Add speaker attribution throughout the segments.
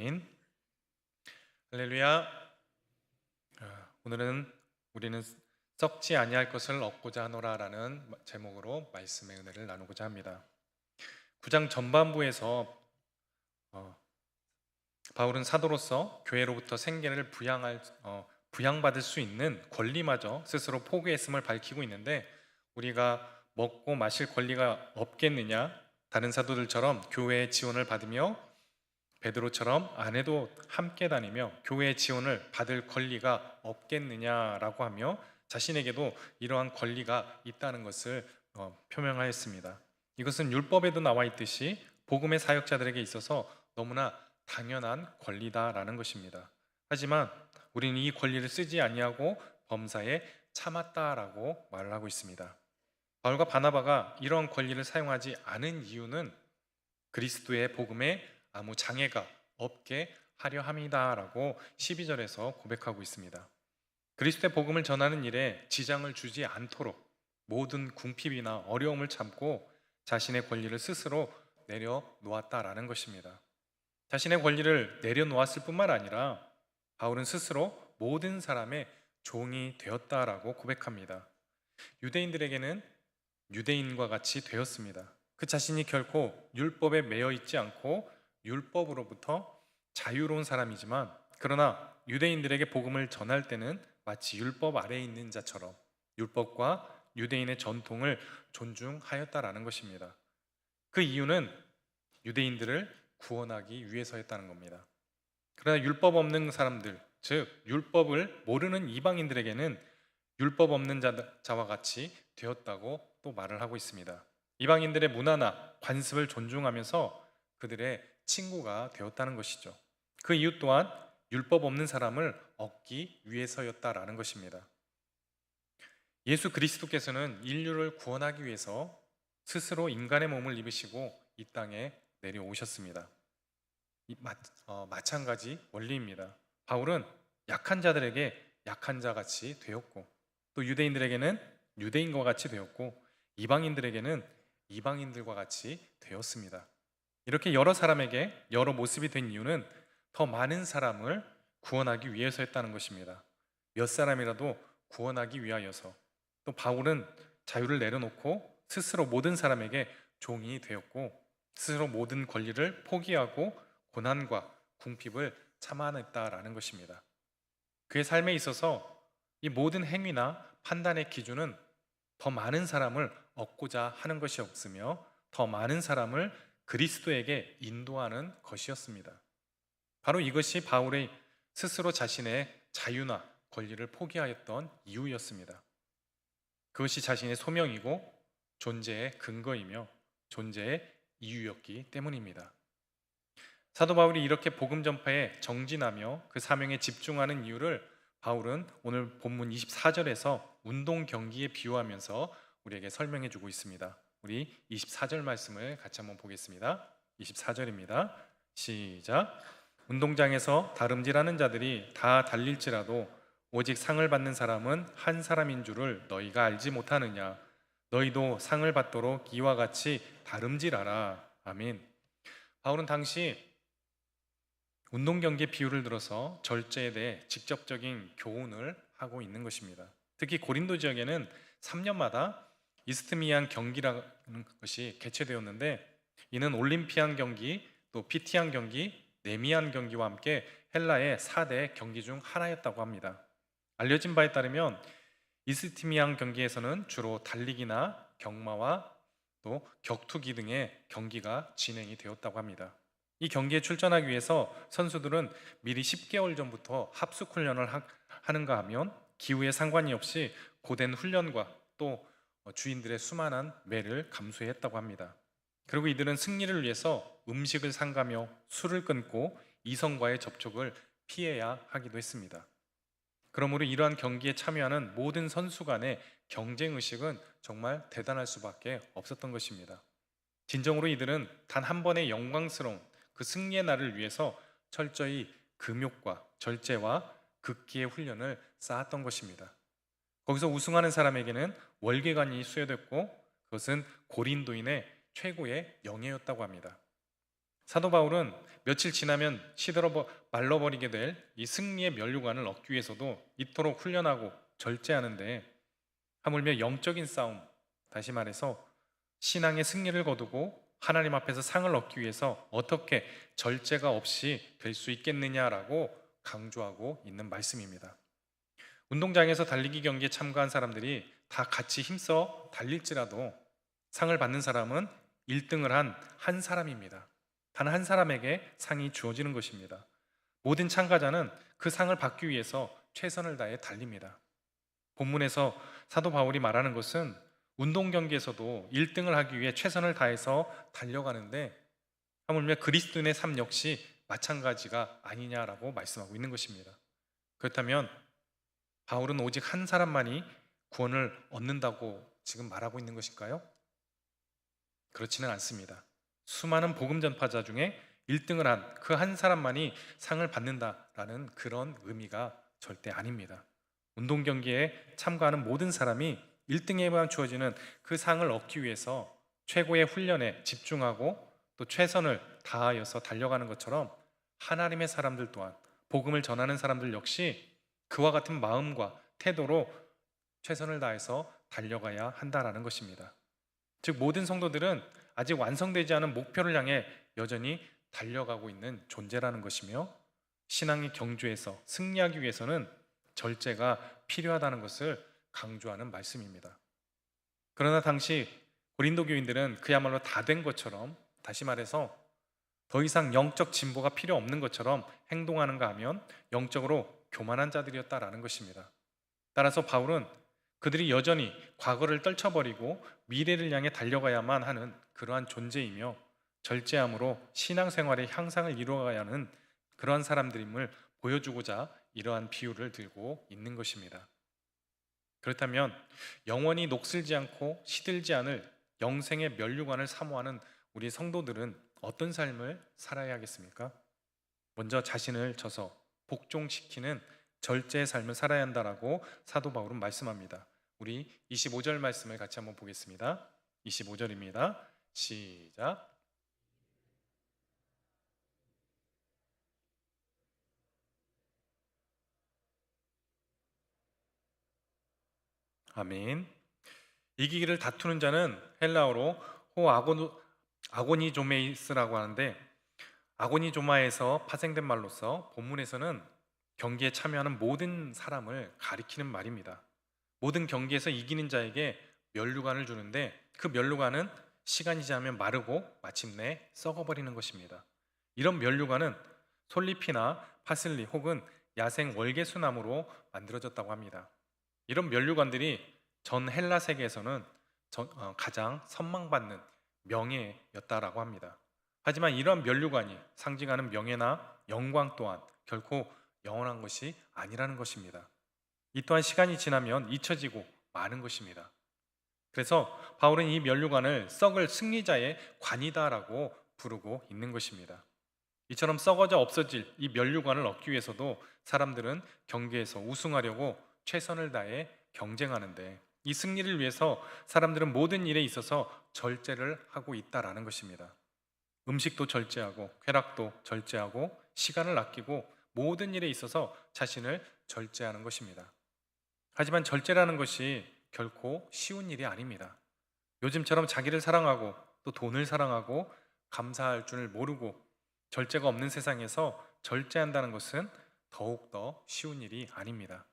Speaker 1: 아멘. 할렐루야. 아, 오늘은 우리는 썩지 아니할 것을 얻고자 하노라라는 제목으로 말씀의 은혜를 나누고자 합니다. 9장 전반부에서 어, 바울은 사도로서 교회로부터 생계를 부양할 어, 부양받을 수 있는 권리마저 스스로 포기했음을 밝히고 있는데 우리가 먹고 마실 권리가 없겠느냐? 다른 사도들처럼 교회의 지원을 받으며 베드로처럼 아내도 함께 다니며 교회의 지원을 받을 권리가 없겠느냐라고 하며 자신에게도 이러한 권리가 있다는 것을 어, 표명하였습니다. 이것은 율법에도 나와 있듯이 복음의 사역자들에게 있어서 너무나 당연한 권리다라는 것입니다. 하지만 우리는 이 권리를 쓰지 아니하고 범사에 참았다라고 말을 하고 있습니다. 바울과 바나바가 이런 권리를 사용하지 않은 이유는 그리스도의 복음에 아무 장애가 없게 하려 함이다라고 12절에서 고백하고 있습니다. 그리스도의 복음을 전하는 일에 지장을 주지 않도록 모든 궁핍이나 어려움을 참고 자신의 권리를 스스로 내려놓았다라는 것입니다. 자신의 권리를 내려놓았을 뿐만 아니라 바울은 스스로 모든 사람의 종이 되었다라고 고백합니다. 유대인들에게는 유대인과 같이 되었습니다. 그 자신이 결코 율법에 매여 있지 않고 율법으로부터 자유로운 사람이지만 그러나 유대인들에게 복음을 전할 때는 마치 율법 아래에 있는 자처럼 율법과 유대인의 전통을 존중하였다라는 것입니다. 그 이유는 유대인들을 구원하기 위해서였다는 겁니다. 그러나 율법 없는 사람들, 즉 율법을 모르는 이방인들에게는 율법 없는 자와 같이 되었다고 또 말을 하고 있습니다. 이방인들의 문화나 관습을 존중하면서 그들의 친구가 되었다는 것이죠. 그 이유 또한 율법 없는 사람을 얻기 위해서였다라는 것입니다. 예수 그리스도께서는 인류를 구원하기 위해서 스스로 인간의 몸을 입으시고 이 땅에 내려오셨습니다. 마, 어, 마찬가지 원리입니다. 바울은 약한 자들에게 약한 자 같이 되었고 또 유대인들에게는 유대인과 같이 되었고 이방인들에게는 이방인들과 같이 되었습니다. 이렇게 여러 사람에게 여러 모습이 된 이유는 더 많은 사람을 구원하기 위해서였다는 것입니다. 몇 사람이라도 구원하기 위하여서 또 바울은 자유를 내려놓고 스스로 모든 사람에게 종이 되었고 스스로 모든 권리를 포기하고 고난과 궁핍을 참아냈다라는 것입니다. 그의 삶에 있어서 이 모든 행위나 판단의 기준은 더 많은 사람을 얻고자 하는 것이 없으며 더 많은 사람을 그리스도에게 인도하는 것이었습니다. 바로 이것이 바울의 스스로 자신의 자유나 권리를 포기하였던 이유였습니다. 그것이 자신의 소명이고 존재의 근거이며 존재의 이유였기 때문입니다. 사도 바울이 이렇게 복음 전파에 정진하며 그 사명에 집중하는 이유를 바울은 오늘 본문 24절에서 운동 경기에 비유하면서 우리에게 설명해 주고 있습니다. 우리 24절 말씀을 같이 한번 보겠습니다. 24절입니다. 시작. 운동장에서 다름질하는 자들이 다 달릴지라도 오직 상을 받는 사람은 한 사람인 줄을 너희가 알지 못하느냐? 너희도 상을 받도록 이와 같이 다름질하라. 아멘. 바울은 당시 운동 경기 비유를 들어서 절제에 대해 직접적인 교훈을 하고 있는 것입니다. 특히 고린도 지역에는 3년마다 이스트미안 경기라는 것이 개최되었는데 이는 올림피안 경기, 또 피티안 경기, 네미안 경기와 함께 헬라의 4대 경기 중 하나였다고 합니다. 알려진 바에 따르면 이스티미안 경기에서는 주로 달리기나 경마와 또 격투기 등의 경기가 진행이 되었다고 합니다. 이 경기에 출전하기 위해서 선수들은 미리 10개월 전부터 합숙 훈련을 하는가 하면 기후에 상관이 없이 고된 훈련과 또 주인들의 수많은 매를 감수했다고 합니다. 그리고 이들은 승리를 위해서 음식을 삼가며 술을 끊고 이성과의 접촉을 피해야 하기도 했습니다. 그러므로 이러한 경기에 참여하는 모든 선수 간의 경쟁 의식은 정말 대단할 수밖에 없었던 것입니다. 진정으로 이들은 단 한 번의 영광스러운 그 승리의 날을 위해서 철저히 금욕과 절제와 극기의 훈련을 쌓았던 것입니다. 거기서 우승하는 사람에게는 월계관이 수여됐고 그것은 고린도인의 최고의 영예였다고 합니다. 사도 바울은 며칠 지나면 시들어 버- 말라버리게 될 이 승리의 면류관을 얻기 위해서도 이토록 훈련하고 절제하는데 하물며 영적인 싸움, 다시 말해서 신앙의 승리를 거두고 하나님 앞에서 상을 얻기 위해서 어떻게 절제가 없이 될 수 있겠느냐라고 강조하고 있는 말씀입니다. 운동장에서 달리기 경기에 참가한 사람들이 다 같이 힘써 달릴지라도 상을 받는 사람은 1등을 한 한 사람입니다. 단 한 사람에게 상이 주어지는 것입니다. 모든 참가자는 그 상을 받기 위해서 최선을 다해 달립니다. 본문에서 사도 바울이 말하는 것은 운동 경기에서도 1등을 하기 위해 최선을 다해서 달려가는데 하물며 그리스도인의 삶 역시 마찬가지가 아니냐라고 말씀하고 있는 것입니다. 그렇다면 바울은 오직 한 사람만이 구원을 얻는다고 지금 말하고 있는 것일까요? 그렇지는 않습니다. 수많은 복음 전파자 중에 1등을 한 그 한 사람만이 상을 받는다라는 그런 의미가 절대 아닙니다. 운동 경기에 참가하는 모든 사람이 1등에만 주어지는 그 상을 얻기 위해서 최고의 훈련에 집중하고 또 최선을 다하여서 달려가는 것처럼 하나님의 사람들 또한 복음을 전하는 사람들 역시 그와 같은 마음과 태도로 최선을 다해서 달려가야 한다라는 것입니다. 즉 모든 성도들은 아직 완성되지 않은 목표를 향해 여전히 달려가고 있는 존재라는 것이며 신앙의 경주에서 승리하기 위해서는 절제가 필요하다는 것을 강조하는 말씀입니다. 그러나 당시 고린도 교인들은 그야말로 다 된 것처럼 다시 말해서 더 이상 영적 진보가 필요 없는 것처럼 행동하는가 하면 영적으로 교만한 자들이었다라는 것입니다. 따라서 바울은 그들이 여전히 과거를 떨쳐버리고 미래를 향해 달려가야만 하는 그러한 존재이며 절제함으로 신앙생활의 향상을 이루어가야 하는 그러한 사람들임을 보여주고자 이러한 비유를 들고 있는 것입니다. 그렇다면 영원히 녹슬지 않고 시들지 않을 영생의 면류관을 사모하는 우리 성도들은 어떤 삶을 살아야 하겠습니까? 먼저 자신을 져서 복종시키는 절제의 삶을 살아야 한다라고 사도 바울은 말씀합니다. 우리 25절 말씀을 같이 한번 보겠습니다. 25절입니다. 시작. 아멘. 이기기를 다투는 자는 헬라어로 호 아고노, 아고니조메이스라고 하는데 아고니조마에서 파생된 말로서 본문에서는 경기에 참여하는 모든 사람을 가리키는 말입니다. 모든 경기에서 이기는 자에게 면류관을 주는데 그 면류관은 시간이 지나면 마르고 마침내 썩어버리는 것입니다. 이런 면류관은 솔잎이나 파슬리 혹은 야생 월계수나무로 만들어졌다고 합니다. 이런 면류관들이 전 헬라 세계에서는 전- 어, 가장 선망받는 명예였다라고 합니다. 하지만 이러한 면류관이 상징하는 명예나 영광 또한 결코 영원한 것이 아니라는 것입니다. 이 또한 시간이 지나면 잊혀지고 마는 것입니다. 그래서 바울은 이 면류관을 썩을 승리자의 관이다라고 부르고 있는 것입니다. 이처럼 썩어져 없어질 이 면류관을 얻기 위해서도 사람들은 경기에서 우승하려고 최선을 다해 경쟁하는데 이 승리를 위해서 사람들은 모든 일에 있어서 절제를 하고 있다라는 것입니다. 음식도 절제하고 쾌락도 절제하고 시간을 아끼고 모든 일에 있어서 자신을 절제하는 것입니다. 하지만 절제라는 것이 결코 쉬운 일이 아닙니다. 요즘처럼 자기를 사랑하고 또 돈을 사랑하고 감사할 줄 모르고 절제가 없는 세상에서 절제한다는 것은 더욱더 쉬운 일이 아닙니다.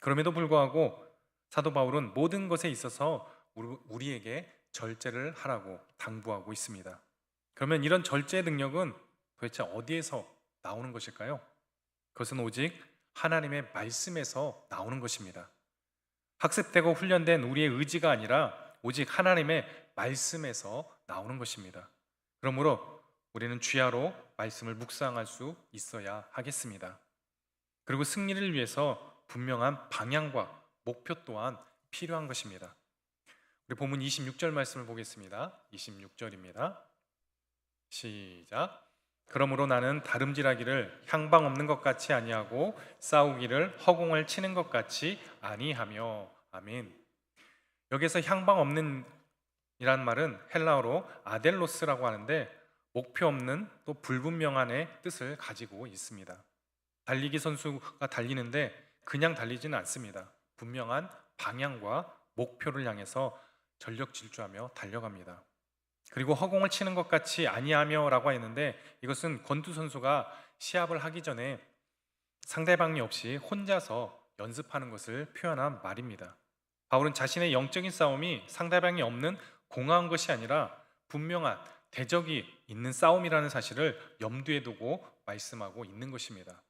Speaker 1: 그럼에도 불구하고 사도 바울은 모든 것에 있어서 우리- 우리에게 절제를 하라고 당부하고 있습니다. 그러면 이런 절제의 능력은 도대체 어디에서 나오는 것일까요? 그것은 오직 하나님의 말씀에서 나오는 것입니다. 학습되고 훈련된 우리의 의지가 아니라 오직 하나님의 말씀에서 나오는 것입니다. 그러므로 우리는 주야로 말씀을 묵상할 수 있어야 하겠습니다. 그리고 승리를 위해서 분명한 방향과 목표 또한 필요한 것입니다. 우리 본문 26절 말씀을 보겠습니다. 26절입니다. 시작. 그러므로 나는 다름질하기를 향방 없는 것 같이 아니하고 싸우기를 허공을 치는 것 같이 아니하며 아멘. 여기서 향방 없는 이란 말은 헬라어로 아델로스라고 하는데 목표 없는 또 불분명한의 뜻을 가지고 있습니다. 달리기 선수가 달리는데 그냥 달리지는 않습니다. 분명한 방향과 목표를 향해서 전력 질주하며 달려갑니다. 그리고 허공을 치는 것 같이 아니하며라고 했는데 이것은 권투 선수가 시합을 하기 전에 상대방이 없이 혼자서 연습하는 것을 표현한 말입니다. 바울은 자신의 영적인 싸움이 상대방이 없는 공허한 것이 아니라 분명한 대적이 있는 싸움이라는 사실을 염두에 두고 말씀하고 있는 것입니다.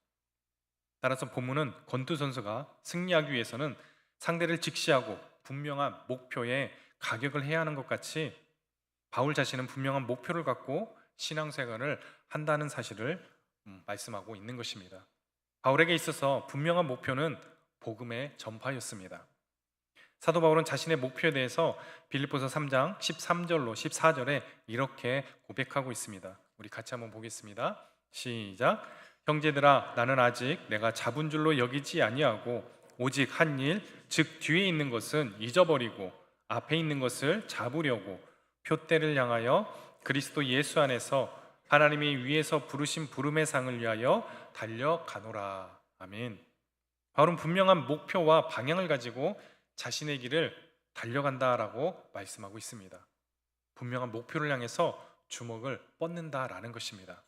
Speaker 1: 따라서 본문은 권투 선수가 승리하기 위해서는 상대를 직시하고 분명한 목표에 가격을 해야 하는 것 같이 바울 자신은 분명한 목표를 갖고 신앙생활을 한다는 사실을 음, 말씀하고 있는 것입니다. 바울에게 있어서 분명한 목표는 복음의 전파였습니다. 사도 바울은 자신의 목표에 대해서 빌립보서 3장 13절로 14절에 이렇게 고백하고 있습니다. 우리 같이 한번 보겠습니다. 시작. 형제들아 나는 아직 내가 잡은 줄로 여기지 아니하고 오직 한 일 즉 뒤에 있는 것은 잊어버리고 앞에 있는 것을 잡으려고 표대를 향하여 그리스도 예수 안에서 하나님이 위에서 부르신 부름의 상을 위하여 달려가노라. 아멘. 바울은 분명한 목표와 방향을 가지고 자신의 길을 달려간다라고 말씀하고 있습니다. 분명한 목표를 향해서 주먹을 뻗는다라는 것입니다.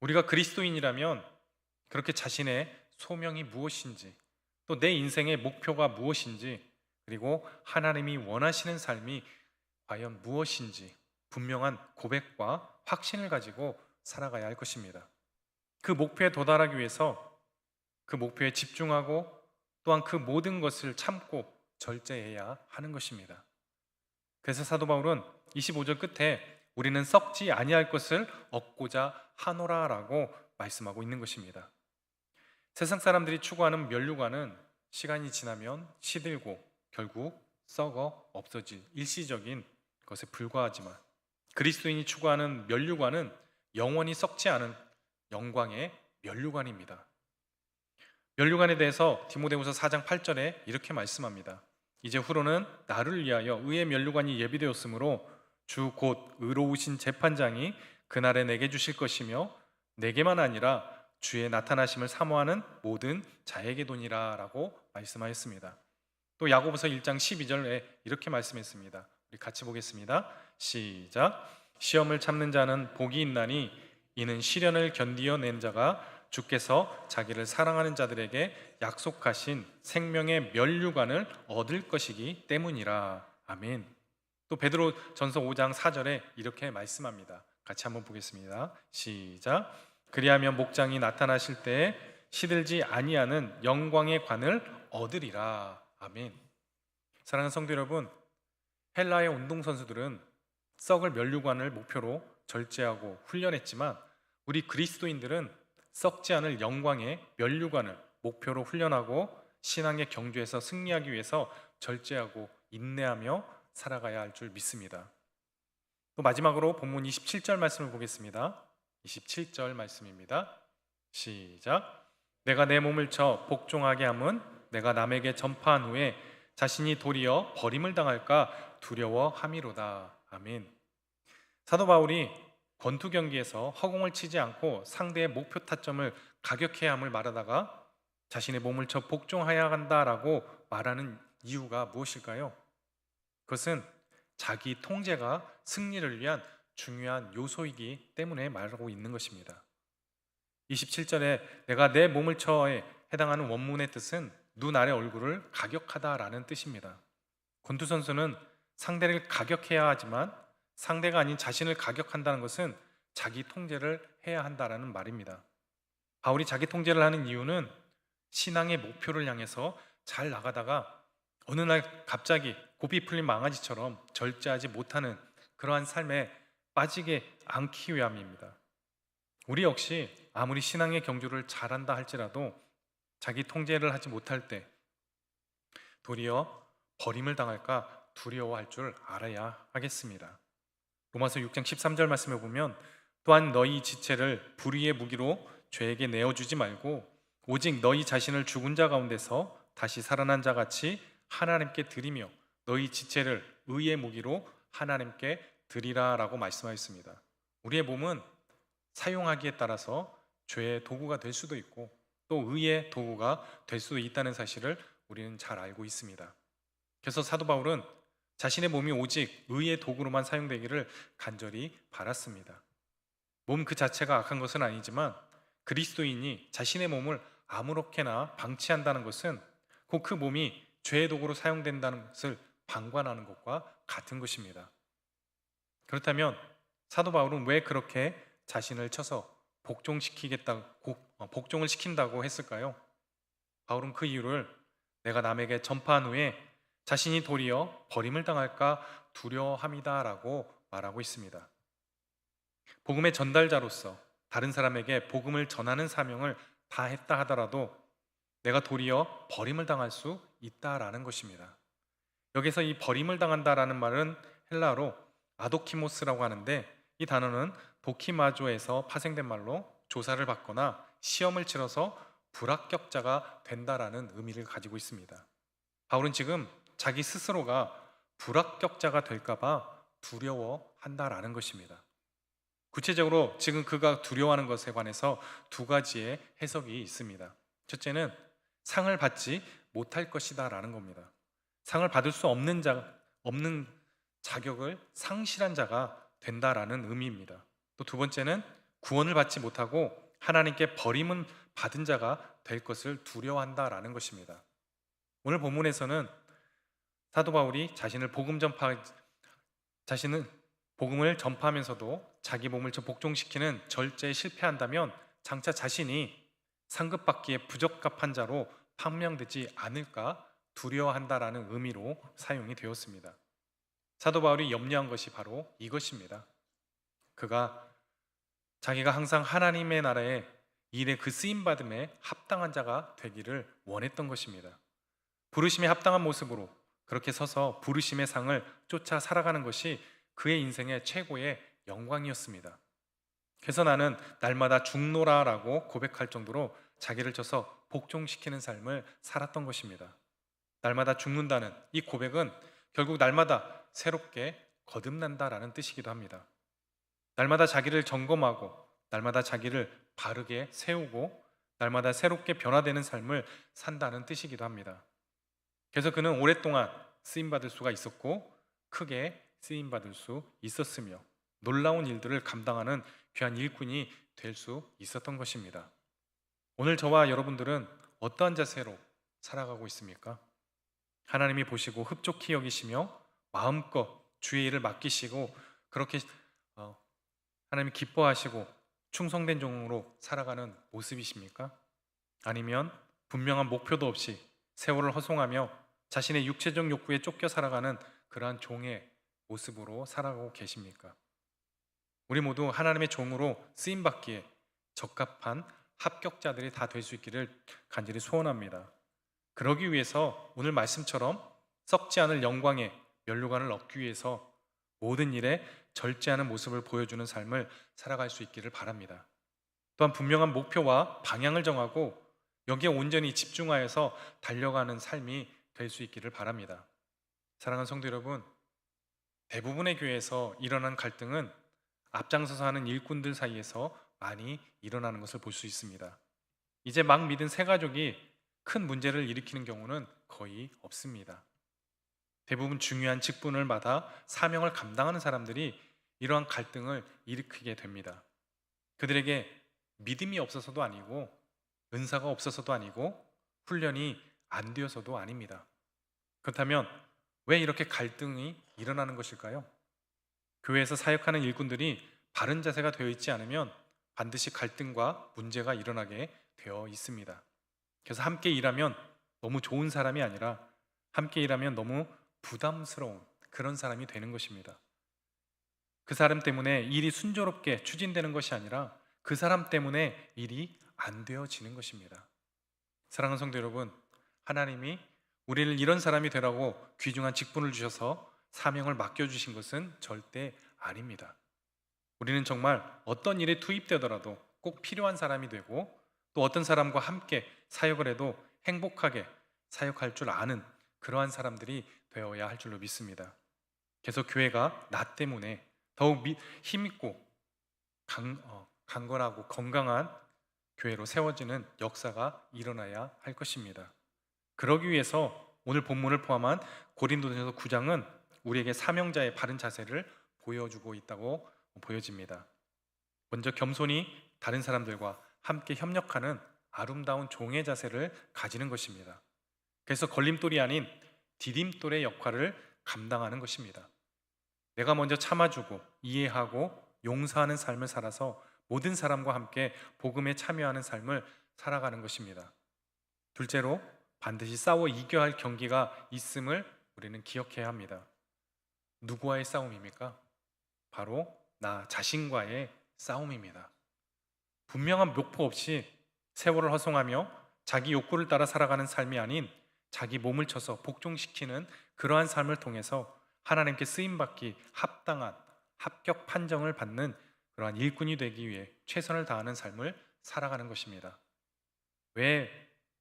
Speaker 1: 우리가 그리스도인이라면 그렇게 자신의 소명이 무엇인지 또 내 인생의 목표가 무엇인지 그리고 하나님이 원하시는 삶이 과연 무엇인지 분명한 고백과 확신을 가지고 살아가야 할 것입니다. 그 목표에 도달하기 위해서 그 목표에 집중하고 또한 그 모든 것을 참고 절제해야 하는 것입니다. 그래서 사도 바울은 25절 끝에 우리는 썩지 아니할 것을 얻고자 하노라라고 말씀하고 있는 것입니다. 세상 사람들이 추구하는 면류관은 시간이 지나면 시들고 결국 썩어 없어질 일시적인 것에 불과하지만 그리스도인이 추구하는 면류관은 영원히 썩지 않은 영광의 면류관입니다. 면류관에 대해서 디모데후서 4장 8절에 이렇게 말씀합니다. 이제 후로는 나를 위하여 의의 면류관이 예비되었으므로 주 곧 의로우신 재판장이 그날에 내게 주실 것이며 내게만 아니라 주의 나타나심을 사모하는 모든 자에게 도니라라고 말씀하였습니다. 또 야고보서 1장 12절에 이렇게 말씀했습니다. 우리 같이 보겠습니다. 시작. 시험을 참는 자는 복이 있나니 이는 시련을 견디어낸 자가 주께서 자기를 사랑하는 자들에게 약속하신 생명의 면류관을 얻을 것이기 때문이라. 아멘. 또 베드로 전서 5장 4절에 이렇게 말씀합니다. 같이 한번 보겠습니다. 시작. 그리하면 목장이 나타나실 때에 시들지 아니하는 영광의 관을 얻으리라. 아멘. 사랑하는 성도 여러분, 헬라의 운동 선수들은 썩을 면류관을 목표로 절제하고 훈련했지만 우리 그리스도인들은 썩지 않을 영광의 면류관을 목표로 훈련하고 신앙의 경주에서 승리하기 위해서 절제하고 인내하며 살아가야 할 줄 믿습니다. 또 마지막으로 본문 27절 말씀을 보겠습니다. 27절 말씀입니다. 시작. 내가 내 몸을 쳐 복종하게 함은 내가 남에게 전파한 후에 자신이 도리어 버림을 당할까 두려워함이로다. 아멘. 사도 바울이 권투 경기에서 허공을 치지 않고 상대의 목표 타점을 가격해야 함을 말하다가 자신의 몸을 쳐 복종해야 한다라고 말하는 이유가 무엇일까요? 그것은 자기 통제가 승리를 위한 중요한 요소이기 때문에 말하고 있는 것입니다. 27절에 내가 내 몸을 쳐에 해당하는 원문의 뜻은 눈 아래 얼굴을 가격하다라는 뜻입니다. 권투 선수는 상대를 가격해야 하지만 상대가 아닌 자신을 가격한다는 것은 자기 통제를 해야 한다라는 말입니다. 바울이 자기 통제를 하는 이유는 신앙의 목표를 향해서 잘 나가다가 어느 날 갑자기 고삐 풀린 망아지처럼 절제하지 못하는 그러한 삶에 빠지게 않기 위함입니다. 우리 역시 아무리 신앙의 경주를 잘한다 할지라도 자기 통제를 하지 못할 때 도리어 버림을 당할까 두려워할 줄 알아야 하겠습니다. 로마서 6장 13절 말씀에 보면 또한 너희 지체를 불의의 무기로 죄에게 내어 주지 말고 오직 너희 자신을 죽은 자 가운데서 다시 살아난 자 같이 하나님께 드리며 너희 지체를 의의 무기로 하나님께 드리라라고 말씀하였습니다. 우리의 몸은 사용하기에 따라서 죄의 도구가 될 수도 있고 또 의의 도구가 될 수도 있다는 사실을 우리는 잘 알고 있습니다. 그래서 사도 바울은 자신의 몸이 오직 의의 도구로만 사용되기를 간절히 바랐습니다. 몸 그 자체가 악한 것은 아니지만 그리스도인이 자신의 몸을 아무렇게나 방치한다는 것은 곧 그 몸이 죄의 도구로 사용된다는 것을 방관하는 것과 같은 것입니다. 그렇다면 사도 바울은 왜 그렇게 자신을 쳐서 복종시키겠다, 고- 어, 복종을 시킨다고 했을까요? 바울은 그 이유를 내가 남에게 전파한 후에 자신이 도리어 버림을 당할까 두려워함이다라고 말하고 있습니다. 복음의 전달자로서 다른 사람에게 복음을 전하는 사명을 다 했다 하더라도 내가 도리어 버림을 당할 수 있다라는 것입니다. 여기서 이 버림을 당한다라는 말은 헬라로 아도키모스라고 하는데 이 단어는 도키마조에서 파생된 말로 조사를 받거나 시험을 치러서 불합격자가 된다라는 의미를 가지고 있습니다. 바울은 지금 자기 스스로가 불합격자가 될까봐 두려워한다라는 것입니다. 구체적으로 지금 그가 두려워하는 것에 관해서 두 가지의 해석이 있습니다. 첫째는 상을 받지 못할 것이다라는 겁니다. 상을 받을 수 없는 자 없는 자격을 상실한 자가 된다라는 의미입니다. 또 두 번째는 구원을 받지 못하고 하나님께 버림은 받은 자가 될 것을 두려워한다라는 것입니다. 오늘 본문에서는 사도 바울이 자신을 복음 전파 자신은 복음을 전파하면서도 자기 몸을 복종시키는 절제에 실패한다면 장차 자신이 상급받기에 부적합한 자로 판명되지 않을까 두려워한다라는 의미로 사용이 되었습니다. 사도 바울이 염려한 것이 바로 이것입니다. 그가 자기가 항상 하나님의 나라에 일에 그 쓰임 받음에 합당한 자가 되기를 원했던 것입니다. 부르심에 합당한 모습으로 그렇게 서서 부르심의 상을 쫓아 살아가는 것이 그의 인생의 최고의 영광이었습니다. 그래서 나는 날마다 죽노라라고 고백할 정도로 자기를 쳐서 복종시키는 삶을 살았던 것입니다. 날마다 죽는다는 이 고백은 결국 날마다 새롭게 거듭난다라는 뜻이기도 합니다. 날마다 자기를 점검하고 날마다 자기를 바르게 세우고 날마다 새롭게 변화되는 삶을 산다는 뜻이기도 합니다. 그래서 그는 오랫동안 쓰임 받을 수가 있었고 크게 쓰임 받을 수 있었으며 놀라운 일들을 감당하는 귀한 일꾼이 될 수 있었던 것입니다. 오늘 저와 여러분들은 어떠한 자세로 살아가고 있습니까? 하나님이 보시고 흡족히 여기시며 마음껏 주의 일을 맡기시고 그렇게 어, 하나님이 기뻐하시고 충성된 종으로 살아가는 모습이십니까? 아니면 분명한 목표도 없이 세월을 허송하며 자신의 육체적 욕구에 쫓겨 살아가는 그러한 종의 모습으로 살아가고 계십니까? 우리 모두 하나님의 종으로 쓰임 받기에 적합한 합격자들이 다 될 수 있기를 간절히 소원합니다. 그러기 위해서 오늘 말씀처럼 썩지 않을 영광의 면류관을 얻기 위해서 모든 일에 절제하는 모습을 보여주는 삶을 살아갈 수 있기를 바랍니다. 또한 분명한 목표와 방향을 정하고 여기에 온전히 집중하여서 달려가는 삶이 될 수 있기를 바랍니다. 사랑하는 성도 여러분, 대부분의 교회에서 일어난 갈등은 앞장서서 하는 일꾼들 사이에서 많이 일어나는 것을 볼 수 있습니다. 이제 막 믿은 새 가족이 큰 문제를 일으키는 경우는 거의 없습니다. 대부분 중요한 직분을 받아 사명을 감당하는 사람들이 이러한 갈등을 일으키게 됩니다. 그들에게 믿음이 없어서도 아니고 은사가 없어서도 아니고 훈련이 안 되어서도 아닙니다. 그렇다면 왜 이렇게 갈등이 일어나는 것일까요? 교회에서 사역하는 일꾼들이 바른 자세가 되어 있지 않으면 반드시 갈등과 문제가 일어나게 되어 있습니다. 그래서 함께 일하면 너무 좋은 사람이 아니라 함께 일하면 너무 부담스러운 그런 사람이 되는 것입니다. 그 사람 때문에 일이 순조롭게 추진되는 것이 아니라 그 사람 때문에 일이 안 되어지는 것입니다. 사랑하는 성도 여러분, 하나님이 우리를 이런 사람이 되라고 귀중한 직분을 주셔서 사명을 맡겨주신 것은 절대 아닙니다. 우리는 정말 어떤 일에 투입되더라도 꼭 필요한 사람이 되고 또 어떤 사람과 함께 사역을 해도 행복하게 사역할 줄 아는 그러한 사람들이 되어야 할 줄로 믿습니다. 그래서 교회가 나 때문에 더욱 힘있고 강, 어, 강건하고 건강한 교회로 세워지는 역사가 일어나야 할 것입니다. 그러기 위해서 오늘 본문을 포함한 고린도전서 9장은 우리에게 사명자의 바른 자세를 보여주고 있다고 보여집니다. 먼저 겸손히 다른 사람들과 함께 협력하는 아름다운 종의 자세를 가지는 것입니다. 그래서 걸림돌이 아닌 디딤돌의 역할을 감당하는 것입니다. 내가 먼저 참아주고 이해하고 용서하는 삶을 살아서 모든 사람과 함께 복음에 참여하는 삶을 살아가는 것입니다. 둘째로 반드시 싸워 이겨야 할 경기가 있음을 우리는 기억해야 합니다. 누구와의 싸움입니까? 바로 나 자신과의 싸움입니다. 분명한 목표 없이 세월을 허송하며 자기 욕구를 따라 살아가는 삶이 아닌 자기 몸을 쳐서 복종시키는 그러한 삶을 통해서 하나님께 쓰임 받기 합당한 합격 판정을 받는 그러한 일꾼이 되기 위해 최선을 다하는 삶을 살아가는 것입니다. 왜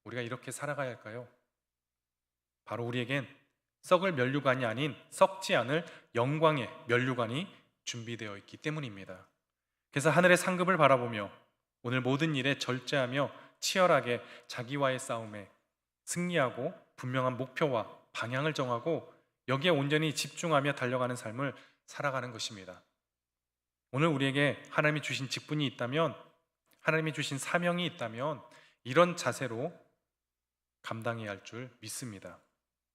Speaker 1: 우리가 이렇게 살아가야 할까요? 바로 우리에겐 썩을 면류관이 아닌 썩지 않을 영광의 면류관이 준비되어 있기 때문입니다. 그래서 하늘의 상급을 바라보며 오늘 모든 일에 절제하며 치열하게 자기와의 싸움에 승리하고 분명한 목표와 방향을 정하고 여기에 온전히 집중하며 달려가는 삶을 살아가는 것입니다. 오늘 우리에게 하나님이 주신 직분이 있다면 하나님이 주신 사명이 있다면 이런 자세로 감당해야 할 줄 믿습니다.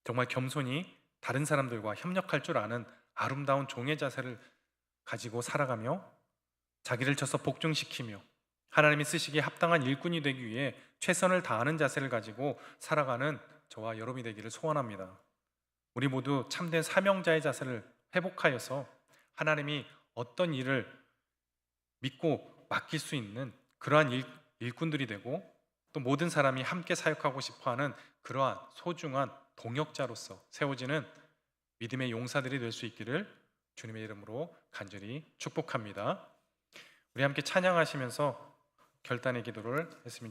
Speaker 1: 정말 겸손히 다른 사람들과 협력할 줄 아는 아름다운 종의 자세를 가지고 살아가며 자기를 쳐서 복종시키며 하나님이 쓰시기에 합당한 일꾼이 되기 위해 최선을 다하는 자세를 가지고 살아가는 저와 여러분이 되기를 소원합니다. 우리 모두 참된 사명자의 자세를 회복하여서 하나님이 어떤 일을 믿고 맡길 수 있는 그러한 일, 일꾼들이 되고 또 모든 사람이 함께 사역하고 싶어하는 그러한 소중한 동역자로서 세워지는 믿음의 용사들이 될 수 있기를 주님의 이름으로 간절히 축복합니다. 우리 함께 찬양하시면서 결단의 기도를 했으면 좋겠습니다.